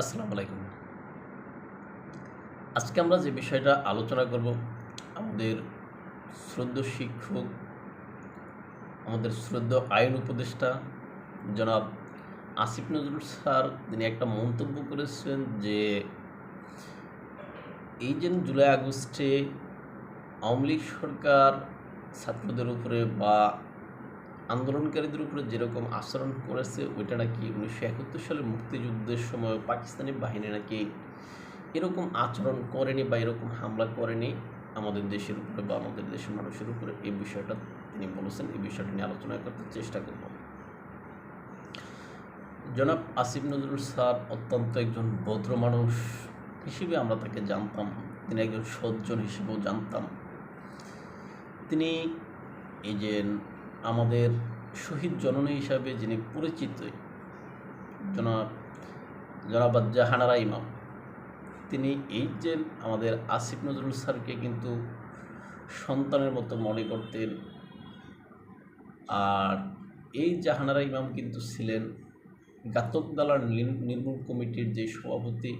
আসসালামু আলাইকুম। আজকে আমরা যে বিষয়টা আলোচনা করব, আমাদের শ্রদ্ধ শিক্ষক, আমাদের শ্রদ্ধ আইন উপদেষ্টা জনাব আসিফ নজরুল স্যার, তিনি একটা মন্তব্য করেছেন যে এই যে জুলাই আগস্টে আওয়ামী লীগ সরকার ছাত্রদের উপরে বা আন্দোলনকারীদের উপরে যেরকম আচরণ করেছে, ওইটা নাকি উনিশশো একাত্তর সালে মুক্তিযুদ্ধের সময় পাকিস্তানি বাহিনী নাকি এরকম আচরণ করেনি বা এরকম হামলা করেনি, আমাদের দেশের উপরে বা আমাদের দেশের মানুষের উপরে এই বিষয়টা তিনি বলেছেন এই বিষয়টা নিয়ে আলোচনা করতে চেষ্টা করব। জনাব আসিফ নজরুল স্যার অত্যন্ত একজন ভদ্র মানুষ হিসেবে আমরা তাকে জানতাম, তিনি একজন সজ্জন হিসেবেও জানতাম। তিনি এই যে আমাদের শহীদ জননী হিসাবে যিনি পরিচিত, জনাব জনাব জাহানারা ইমাম, তিনি এই যে আমাদের আসিফ নজরুল স্যারকে কিন্তু সন্তানের মতো মনে করতেন, আর এই জাহানারা ইমাম কিন্তু ছিলেন ঘাতক দালার নির- নির্মূল কমিটির যে সভাপতি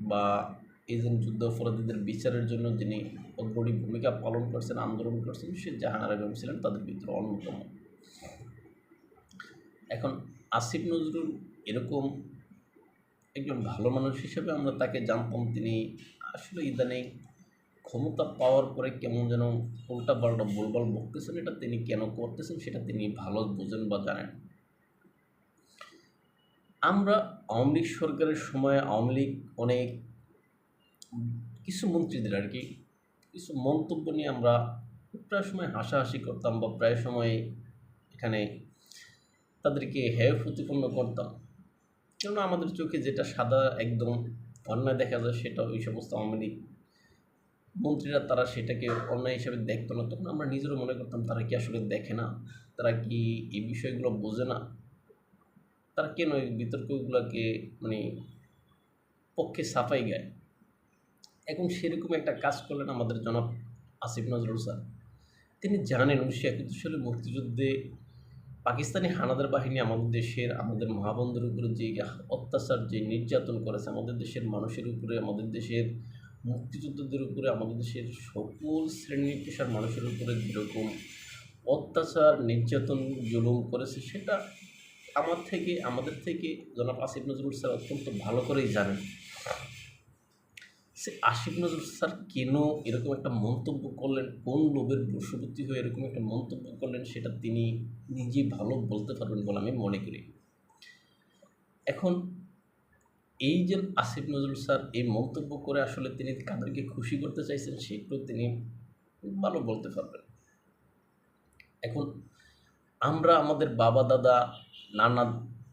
বা এই যে যুদ্ধ অপরাধীদের বিচারের জন্য যিনি অগ্রণী ভূমিকা পালন করছেন, আন্দোলন করছেন সে জাহানারা ইমাম ছিলেন তাদের ভিতরে অন্যতম। এখন আসিফ নজরুল এরকম একজন ভালো মানুষ হিসেবে আমরা তাকে জানতাম, তিনি আসলে ইদানিং ক্ষমতা পাওয়ার পরে কেমন যেন উল্টা পাল্টা বলবাল বকতেছেন, এটা তিনি কেন করতেছেন সেটা তিনি ভালো বোঝেন বা জানেন। আমরা আওয়ামী লীগ সরকারের সময় আওয়ামী লীগ অনেক কিছু মন্ত্রীদের আর কি, কিছু মন্তব্য নিয়ে আমরা প্রায় সময় হাসাহাসি করতাম বা প্রায় সময় এখানে তাদেরকে হেয় প্রতিপন্ন করতাম। কেননা আমাদের চোখে যেটা সাদা একদম, অন্যায় দেখা যায় সেটা ওই সমস্ত আওয়ামী লীগ মন্ত্রীরা তারা সেটাকে অন্যায় হিসেবে দেখতো না। তখন আমরা নিজেরও মনে করতাম, তারা কি আসলে দেখে না? তারা কি এই বিষয়গুলো বোঝে না? তারা কেন এই বিতর্কগুলোকে মানে পক্ষে সাফাই গায় এখন সেরকম একটা কাজ করলেন আমাদের জনাব আসিফ নজরুল স্যার। তিনি জানেন উনিশশো একাত্তর সালে মুক্তিযুদ্ধে পাকিস্তানি হানাদার বাহিনী আমাদের দেশের, আমাদের মহাবন্ধের উপরে যে অত্যাচার, যে নির্যাতন করেছে, আমাদের দেশের মানুষের উপরে, আমাদের দেশের মুক্তিযোদ্ধাদের উপরে, আমাদের দেশের সকল শ্রেণি পেশার মানুষের উপরে যেরকম অত্যাচার, নির্যাতন, জুলুম করেছে, সেটা আমার থেকে, আমাদের থেকে জনাব আসিফ নজরুল স্যার অত্যন্ত ভালো করেই জানেন। সে আসিফ নজরুল স্যার কেন এরকম একটা মন্তব্য করলেন? কোন লোভের বশবর্তী হয়ে এরকম একটা মন্তব্য করলেন? সেটা তিনি নিজে ভালো বলতে পারবেন বলে আমি মনে করি। এখন এই যে আসিফ নজরুল স্যার এই মন্তব্য করে আসলে তিনি কাদেরকে খুশি করতে চাইছেন সেগুলো তিনি ভালো বলতে পারবেন। এখন আমরা আমাদের বাবা, দাদা, নানা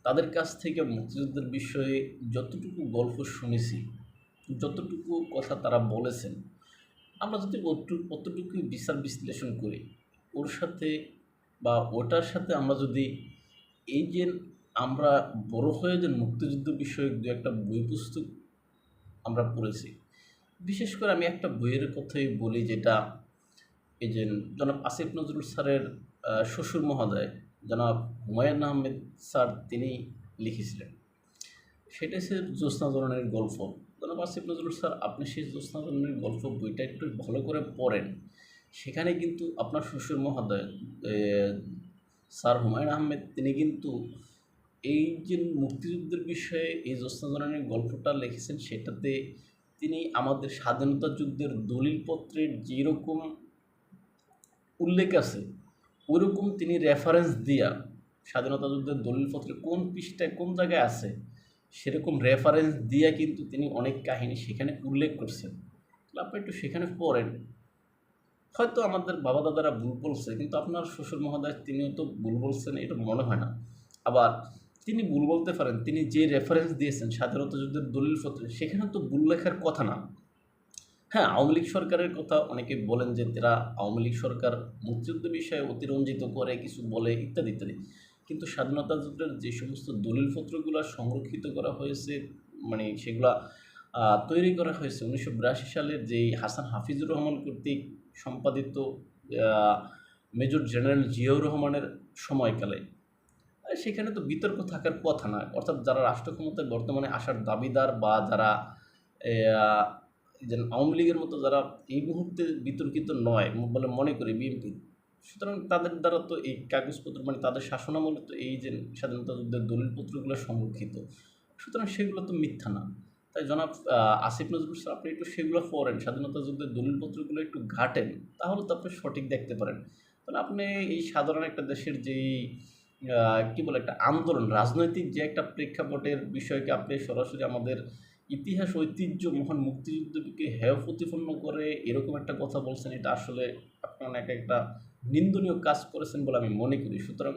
তাদের কাছ থেকে মুক্তিযুদ্ধের বিষয়ে যতটুকু গল্প শুনেছি যতটুকু কথা তারা বলেছেন, আমরা যদি অতটুকু বিচার বিশ্লেষণ করি, ওর সাথে বা ওটার সাথে আমরা যদি এই যে আমরা বড় হয়ে যে মুক্তিযুদ্ধ বিষয়ক দু একটা বই পুস্তক আমরা পড়েছি, বিশেষ করে আমি একটা বইয়ের কথাই বলি যেটা এই যে জনাব আসিফ নজরুল স্যারের শ্বশুর মহোদয়, জনাব হুমায়ুন আহমেদ স্যার তিনি লিখেছিলেন। সেটা সে জ্যোৎস্না জননের গল্প। জনাব আসিফ নজরুল স্যার, আপনি সেই জ্যোৎস্না জননের গল্প বইটা একটু ভালো করে পড়েন। সেখানে কিন্তু আপনার শ্বশুর মহোদয় স্যার হুমায়ুন আহমেদ, তিনি কিন্তু এই যে মুক্তিযুদ্ধের বিষয়ে এই জ্যোৎস্না জননের গল্পটা লিখেছেন, সেটাতে তিনি আমাদের স্বাধীনতা যুদ্ধের দলিলপত্রের যেরকম উল্লেখ আছে ওরকম তিনি রেফারেন্স দিয়া স্বাধীনতা যুদ্ধের দলিলপত্রে কোন পৃষ্ঠায় কোন জায়গায় আছে সেরকম রেফারেন্স দিয়া কিন্তু তিনি অনেক কাহিনী সেখানে উল্লেখ করছেন। আপনি একটু সেখানে পড়েন। হয়তো আমাদের বাবা দাদারা ভুল বলছে, কিন্তু আপনার শ্বশুর মহোদয় তিনিও তো ভুল বলছেন, এটা মনে হয় না। আবার তিনি ভুল বলতে পারেন, তিনি যে রেফারেন্স দিয়েছেন, স্বাধীনতা যুদ্ধের দলিলপত্রে সেখানে তো ভুল লেখার কথা না। হ্যাঁ আওয়ামী লীগ সরকারের কথা অনেকে বলেন যে, তারা আওয়ামী লীগ সরকার মুক্তিযুদ্ধ বিষয়ে অতিরঞ্জিত করে, কিছু বলে, ইত্যাদি ইত্যাদি। কিন্তু স্বাধীনতা যুদ্ধের যে সমস্ত দলিলপত্রগুলো সংরক্ষিত করা হয়েছে মানে সেগুলা তৈরি করা হয়েছে, উনিশশো বিরাশি সালের যেই হাসান হাফিজুর রহমান কর্তৃক সম্পাদিত মেজর জেনারেল জিয়াউর রহমানের সময়কালে। সেখানে তো বিতর্ক থাকার কথা না। অর্থাৎ যারা রাষ্ট্র ক্ষমতায় বর্তমানে আসার দাবিদার বা যারা যেন আওয়ামী লীগের মতো যারা এই মুহূর্তে বিতর্কিত নয়, বলে মনে করি বিএনপি সুতরাং তাদের দ্বারা তো এই কাগজপত্র মানে তাদের শাসনামলে তো এই যে স্বাধীনতা যুদ্ধের দলিলপত্রগুলো সংরক্ষিত, সুতরাং সেগুলো তো মিথ্যা না। তাই জনাব আসিফ নজরুল স্যার আপনি একটু সেগুলো পড়েন, স্বাধীনতা যুদ্ধের দলিলপত্রগুলো একটু ঘাটেন, তাহলে তো আপনি সঠিক দেখতে পারেন। তাহলে আপনি এই সাধারণ একটা দেশের যেই কি বলে একটা আন্দোলন, রাজনৈতিক যে একটা প্রেক্ষাপটের বিষয়কে আপনি সরাসরি আমাদের ইতিহাস ঐতিহ্য মহান মুক্তিযুদ্ধকে হেয় প্রতিপন্ন করে এরকম একটা কথা বলছেন, এটা আসলে আপনার এক একটা নিন্দনীয় কাজ করেছেন বলে আমি মনে করি। সুতরাং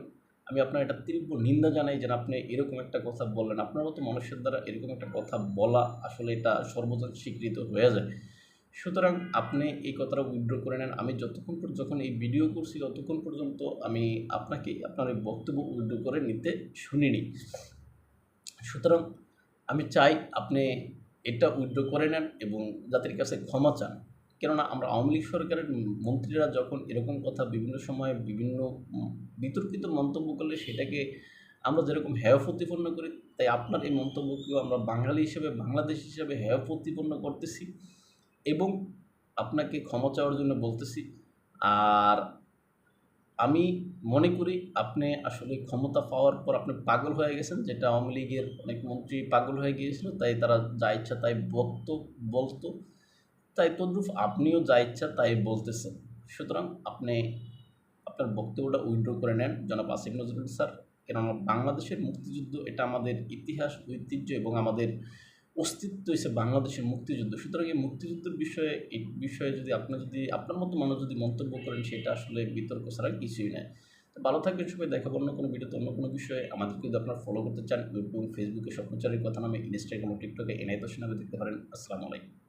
আমি আপনার এটা তীব্র নিন্দা জানাই যেন আপনি এরকম একটা কথা বললেন আপনার মতো মানুষের দ্বারা এরকম একটা কথা বলা আসলে এটা সর্বজন স্বীকৃত হয়ে যায়। সুতরাং আপনি এই কথাটা উইথড্র করে নেন। আমি যতক্ষণ পর যখন এই ভিডিও করছি ততক্ষণ পর্যন্ত আমি আপনাকে আপনার এই বক্তব্য উইথড্র করে নিতে শুনিনি। সুতরাং আমি চাই আপনি এটা উইথড্র করে নেন এবং জাতির কাছে ক্ষমা চান। কেননা আমরা আওয়ামী লীগ সরকারের মন্ত্রীরা যখন এরকম কথা বিভিন্ন সময়ে বিভিন্ন বিতর্কিত মন্তব্য করলে সেটাকে আমরা যেরকম হেয় প্রতিপন্ন করি, তাই আপনার এই মন্তব্যকেও আমরা বাঙালি হিসেবে, বাংলাদেশ হিসেবে হেয় প্রতিপন্ন করতেছি এবং আপনাকে ক্ষমা চাওয়ার জন্য বলতেছি। আর আমি মনে করি আপনি আসলে ক্ষমতা পাওয়ার পর আপনি পাগল হয়ে গেছেন, যেটা আওয়ামী লীগের অনেক মন্ত্রী পাগল হয়ে গিয়েছিল, তাই তারা যা ইচ্ছা তাই বলতো বলতো। তাই তদ্রুপ আপনিও যা ইচ্ছা তাই বলতেছেন। সুতরাং আপনি আপনার বক্তব্যটা উইড্রো করে নেন। জনাব আসিফ নজরুল স্যার, কেননা বাংলাদেশের মুক্তিযুদ্ধ এটা আমাদের ইতিহাস, ঐতিহ্য এবং আমাদের অস্তিত্ব হচ্ছে বাংলাদেশের মুক্তিযুদ্ধ। সুতরাং এই মুক্তিযুদ্ধের বিষয়ে, এই বিষয়ে যদি আপনি যদি, আপনার মতো মানুষ যদি মন্তব্য করেন, সেটা আসলে বিতর্ক ছাড়া কিছুই নয় তো ভালো থাকবেন সবাই দেখাবো অন্য কোনো ভিডিওতে অন্য কোনো বিষয়ে। আমাদেরকে যদি আপনারা ফলো করতে চান ইউটিউব ফেসবুকে স্বপ্নচারের কথা নামে ইনস্টাগ্রাম ও টিকটকে এনআই দর্শন দেখতে পারেন। আসসালামু আলাইকুম।